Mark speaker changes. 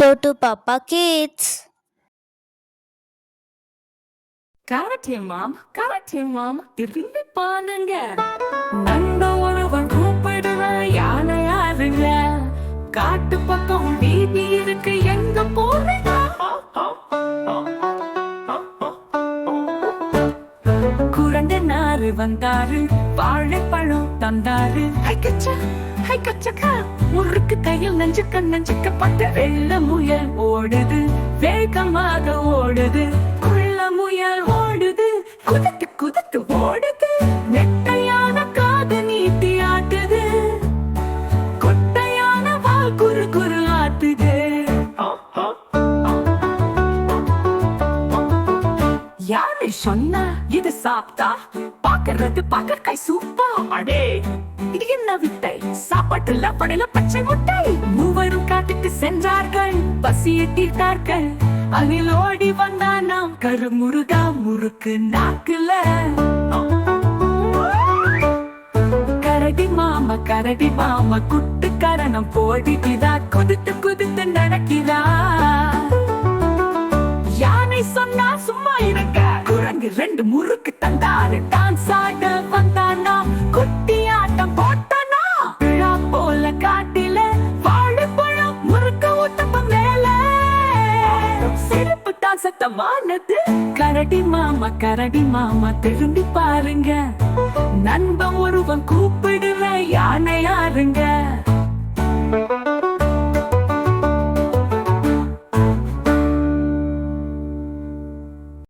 Speaker 1: Sotu Papa Kids.
Speaker 2: காரட்டே மாம் காரட்டே மாம் திரும்பி பாருங்க நண்ப ஒருவன் கூப்பிடுற யானை யாருங்க காட்டு பக்கம் வீதி இருக்கு எங்க போறீங்க குரண்ட நாறு வந்தாரு வாழைப்பழம் தந்தாரு கை கச்சக்கா. முறுக்கு கையில் நெஞ்சுக்க நெஞ்சுக்கப்பட்ட வெள்ள முயல் ஓடுது. வேகமாக ஓடுது. யாரு சொன்னா? இது சாப்பிட்டா? பாக்குறது பாக்க சூப்பா? அடே இது என்ன விட்டை சாப்பாட்டுல படையில பச்சை முட்டை. மூவரும் காட்டுக்கு சென்றார்கள் பசியை தீர்த்தார்கள் அதில் ஓடி வந்தானாம் கருமுருகா முறுக்கு நாக்குல. கரடி மாமா கரடி மாமா குட்டு கரணம் போடி பிதா குதித்து சும்மா இருக்க குரங்கு ரெண்டு முறுக்கு தந்தாரு. டான்ஸ் ஆட வந்தானா? குட்டி ஆட்டம் போட்டானா? விழா போல காட்டில வாழைப்பழம் முறுக்க ஊத்தப்ப மேல. சிறப்பு தான் சத்தமானது. கரடி மாமா கரடி மாமா திரும்பி பாருங்க. நண்பன் ஒருவன் கூப்பிடுற யானை யாருங்க